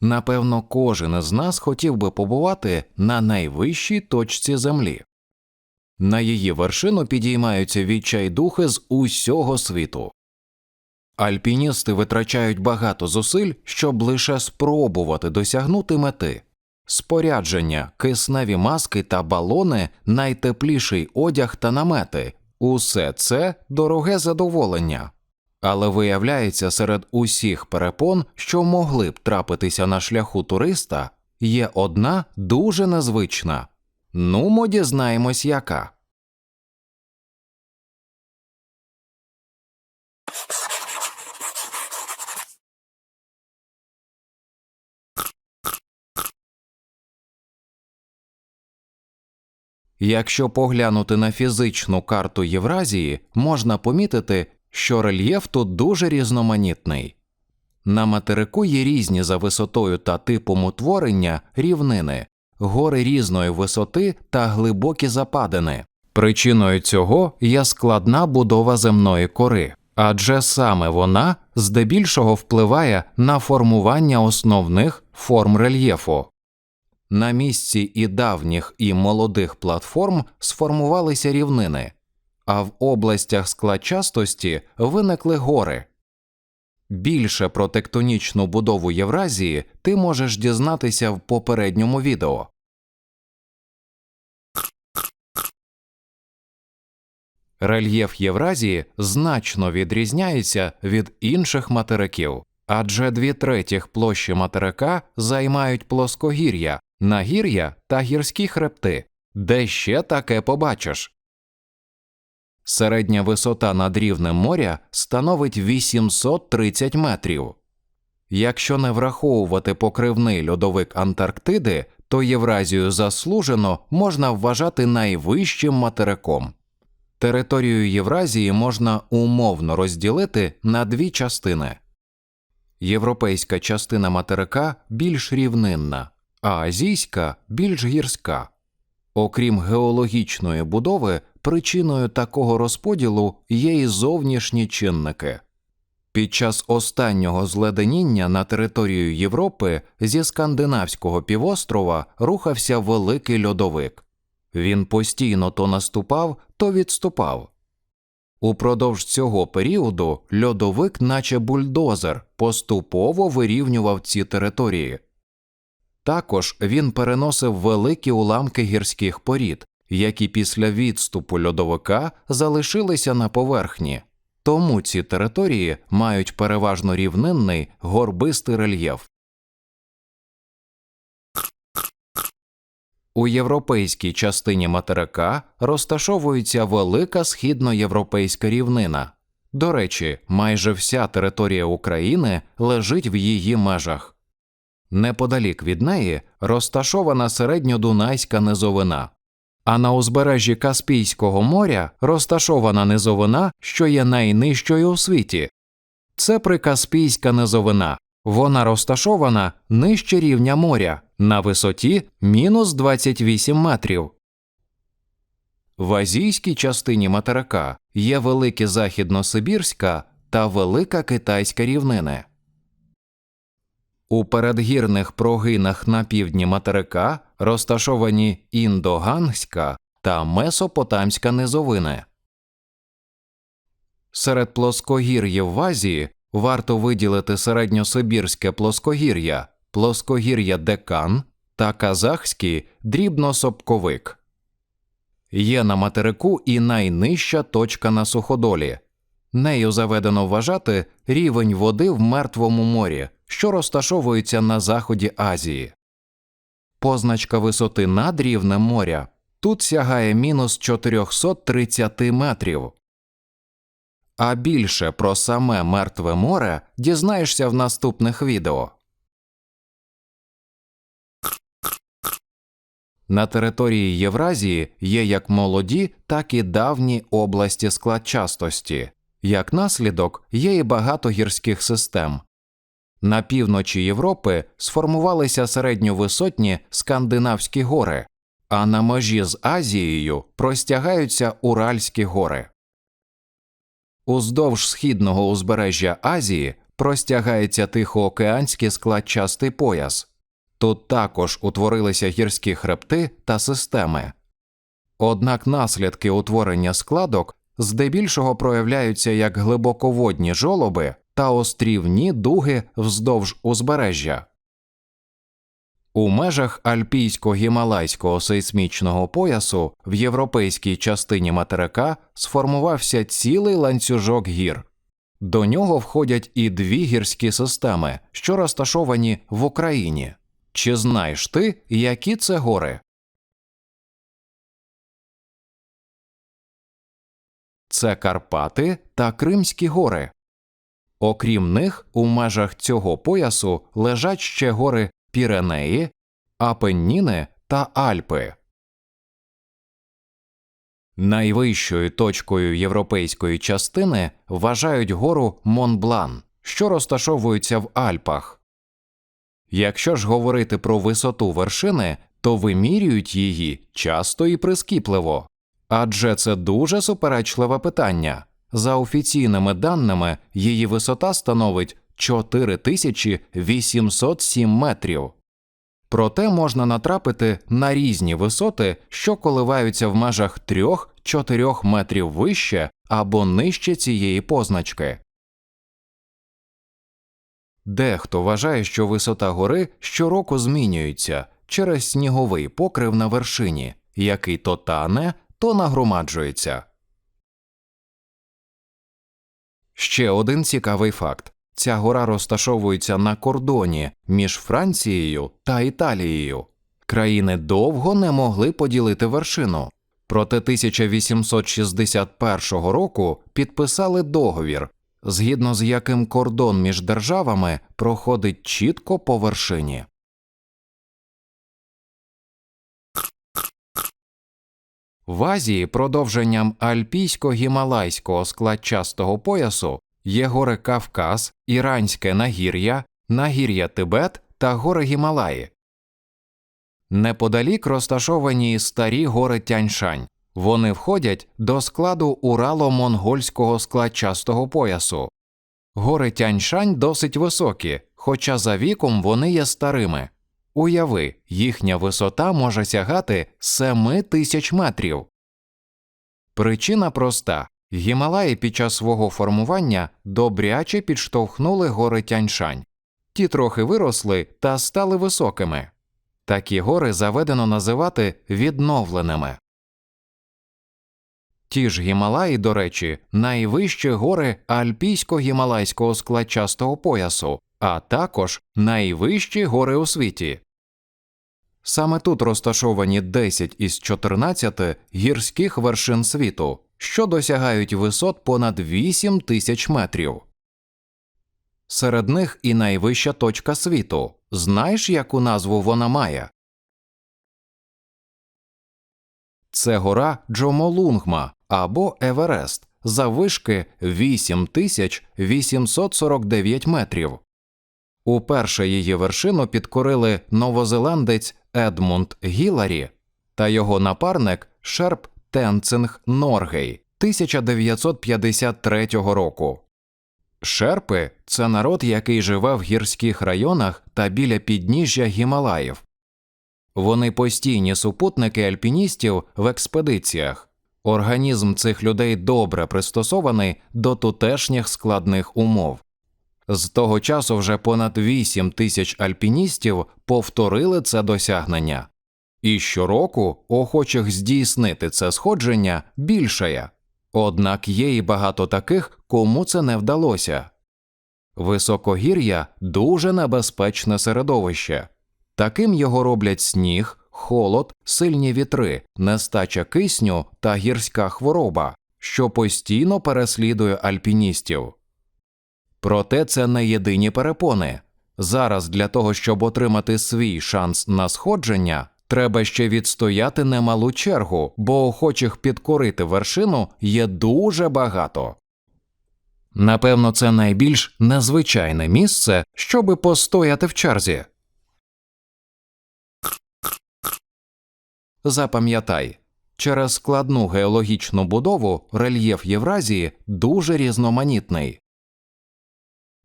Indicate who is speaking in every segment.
Speaker 1: Напевно, кожен із нас хотів би побувати на найвищій точці землі. На її вершину підіймаються відчайдухи з усього світу. Альпіністи витрачають багато зусиль, щоб лише спробувати досягнути мети. Спорядження, кисневі маски та балони, найтепліший одяг та намети усе це дороге задоволення. Але виявляється, серед усіх перепон, що могли б трапитися на шляху туриста, є одна дуже незвична. Нумо дізнаємось, яка. Якщо поглянути на фізичну карту Євразії, можна помітити, що рельєф тут дуже різноманітний. На материку є різні за висотою та типом утворення рівнини, гори різної висоти та глибокі западини. Причиною цього є складна будова земної кори, адже саме вона здебільшого впливає на формування основних форм рельєфу. На місці і давніх, і молодих платформ сформувалися рівнини, а в областях складчастості виникли гори. Більше про тектонічну будову Євразії ти можеш дізнатися в попередньому відео. Рельєф Євразії значно відрізняється від інших материків, адже дві третіх площі материка займають плоскогір'я, нагір'я та гірські хребти, де ще таке побачиш. Середня висота над рівнем моря становить 830 метрів. Якщо не враховувати покривний льодовик Антарктиди, то Євразію заслужено можна вважати найвищим материком. Територію Євразії можна умовно розділити на дві частини. Європейська частина материка більш рівнинна, а азійська більш гірська. Окрім геологічної будови, причиною такого розподілу є і зовнішні чинники. Під час останнього зледеніння на територію Європи зі скандинавського півострова рухався великий льодовик. Він постійно то наступав, то відступав. Упродовж цього періоду льодовик, наче бульдозер, поступово вирівнював ці території. Також він переносив великі уламки гірських порід, які після відступу льодовика залишилися на поверхні, тому ці території мають переважно рівнинний горбистий рельєф. У європейській частині материка розташовується велика східноєвропейська рівнина. До речі, майже вся територія України лежить в її межах. Неподалік від неї розташована середньодунайська низовина, а на узбережжі Каспійського моря розташована низовина, що є найнижчою у світі. Це прикаспійська низовина. Вона розташована нижче рівня моря на висоті мінус 28 метрів. В азійській частині материка є Велике Західносибірська та Велика Китайська рівнини. У передгірних прогинах на півдні материка розташовані індогангська та месопотамська низовини. Серед плоскогір'їв в Азії варто виділити середньосибірське плоскогір'я, плоскогір'я Декан та казахський дрібносопковик. Є на материку і найнижча точка на суходолі. Нею заведено вважати рівень води в Мертвому морі, що розташовується на заході Азії. Позначка висоти над рівнем моря тут сягає мінус 430 метрів. А більше про саме Мертве море дізнаєшся в наступних відео. На території Євразії є як молоді, так і давні області складчастості. Як наслідок є і багато гірських систем. На півночі Європи сформувалися середньовисотні скандинавські гори, а на межі з Азією простягаються Уральські гори. Уздовж східного узбережжя Азії простягається тихоокеанський складчастий пояс. Тут також утворилися гірські хребти та системи. Однак наслідки утворення складок здебільшого проявляються як глибоководні жолоби та острівні дуги вздовж узбережжя. У межах альпійсько-гімалайського сейсмічного поясу в європейській частині материка сформувався цілий ланцюжок гір. До нього входять і дві гірські системи, що розташовані в Україні. Чи знаєш ти, які це гори? Це Карпати та Кримські гори. Окрім них, у межах цього поясу лежать ще гори Піренеї, Апенніни та Альпи. Найвищою точкою європейської частини вважають гору Монблан, що розташовується в Альпах. Якщо ж говорити про висоту вершини, то вимірюють її часто і прискіпливо. Адже це дуже суперечливе питання. За офіційними даними, її висота становить 4807 метрів. Проте можна натрапити на різні висоти, що коливаються в межах 3-4 метрів вище або нижче цієї позначки. Дехто вважає, що висота гори щороку змінюється через сніговий покрив на вершині, який то тане, то нагромаджується. Ще один цікавий факт ця гора розташовується на кордоні між Францією та Італією. Країни довго не могли поділити вершину. Проте 1861 року підписали договір, згідно з яким кордон між державами проходить чітко по вершині. В Азії продовженням альпійсько-гімалайського складчастого поясу є гори Кавказ, Іранське нагір'я, нагір'я Тибет та гори Гімалаї. Неподалік розташовані старі гори Тяньшань. Вони входять до складу Урало-монгольського складчастого поясу. Гори Тяньшань досить високі, хоча за віком вони є старими. Уяви, їхня висота може сягати 7 тисяч метрів. Причина проста Гімалаї під час свого формування добряче підштовхнули гори Тяньшань. Ті трохи виросли та стали високими. Такі гори заведено називати відновленими. Ті ж Гімалаї, до речі, найвищі гори альпійсько-гімалайського складчастого поясу, а також найвищі гори у світі. Саме тут розташовані 10 із 14 гірських вершин світу, що досягають висот понад 8 тисяч метрів. Серед них і найвища точка світу. Знаєш, яку назву вона має? Це гора Джомолунгма або Еверест заввишки 8849 метрів. Уперше її вершину підкорили новозеландець Едмунд Гіларі та його напарник Шерп Тенцинг Норгей 1953 року. Шерпи це народ, який живе в гірських районах та біля підніжжя Гімалаїв. Вони постійні супутники альпіністів в експедиціях. Організм цих людей добре пристосований до тутешніх складних умов. З того часу вже понад 8 тисяч альпіністів повторили це досягнення, і щороку охочих здійснити це сходження більшає. Однак є і багато таких, кому це не вдалося. Високогір'я дуже небезпечне середовище. Таким його роблять сніг, холод, сильні вітри, нестача кисню та гірська хвороба, що постійно переслідує альпіністів. Проте це не єдині перепони. Зараз для того, щоб отримати свій шанс на сходження, треба ще відстояти немалу чергу, бо охочих підкорити вершину є дуже багато. Напевно, це найбільш незвичайне місце, щоби постояти в черзі. Запам'ятай, через складну геологічну будову рельєф Євразії дуже різноманітний.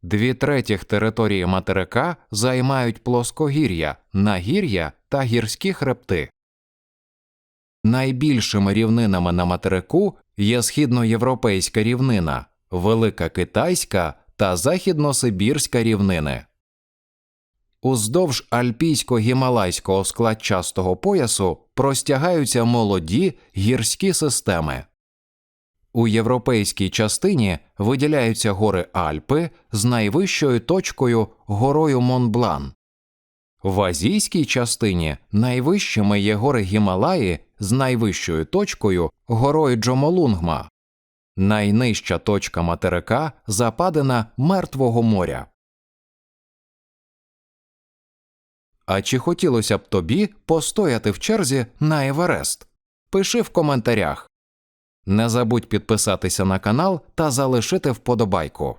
Speaker 1: Дві третіх території материка займають плоскогір'я, нагір'я та гірські хребти. Найбільшими рівнинами на материку є східноєвропейська рівнина, Велика Китайська та Західносибірська рівнини. Уздовж альпійсько-гімалайського складчастого поясу простягаються молоді гірські системи. У європейській частині виділяються гори Альпи з найвищою точкою горою Монблан. В азійській частині найвищими є гори Гімалаї з найвищою точкою горою Джомолунгма. Найнижча точка материка западина Мертвого моря. А чи хотілося б тобі постояти в черзі на Еверест? Пиши в коментарях. Не забудь підписатися на канал та залишити вподобайку.